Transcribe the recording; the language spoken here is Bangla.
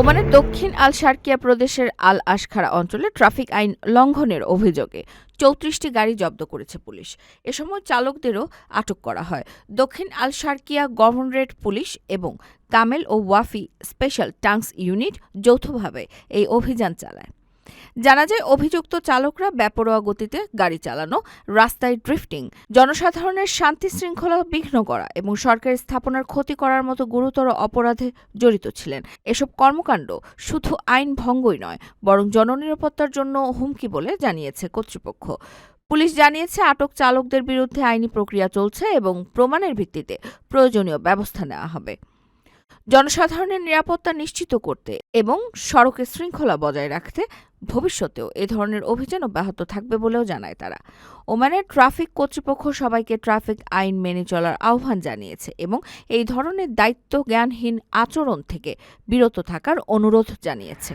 ওমানের দক্ষিণ আল শার্কিয়া প্রদেশের আল আশখারা অঞ্চলে ট্রাফিক আইন লঙ্ঘনের অভিযোগে চৌত্রিশটি গাড়ি জব্দ করেছে পুলিশ। এ সময় চালকদেরও আটক করা হয়। দক্ষিণ আল শার্কিয়া গভর্নরেট পুলিশ এবং কামেল ও ওয়াফি স্পেশাল টাংস ইউনিট যৌথভাবে এই অভিযান চালায়। জানা যায়, অভিযুক্ত চালকরা বেপরোয়া গতিতে গাড়ি চালানো, রাস্তায় ড্রিফটিং, জনসাধারণের শান্তি শৃঙ্খলা বিঘ্ন করা এবং সরকারি স্থাপনার ক্ষতি করার মতো গুরুতর অপরাধে জড়িত ছিলেন। এসব কর্মকাণ্ড শুধু আইন ভঙ্গই নয়, বরং জননিরাপত্তার জন্য হুমকি বলে জানিয়েছে কর্তৃপক্ষ। পুলিশ জানিয়েছে, আটক চালকদের বিরুদ্ধে আইনি প্রক্রিয়া চলছে এবং প্রমাণের ভিত্তিতে প্রয়োজনীয় ব্যবস্থা নেওয়া হবে। জনসাধারণের নিরাপত্তা নিশ্চিত করতে এবং সড়কে শৃঙ্খলা বজায় রাখতে ভবিষ্যতেও এ ধরনের অভিযান অব্যাহত থাকবে বলেও জানায় তারা। ওমানের ট্রাফিক কর্তৃপক্ষ সবাইকে ট্রাফিক আইন মেনে চলার আহ্বান জানিয়েছে এবং এই ধরনের দায়িত্ব জ্ঞানহীন আচরণ থেকে বিরত থাকার অনুরোধ জানিয়েছে।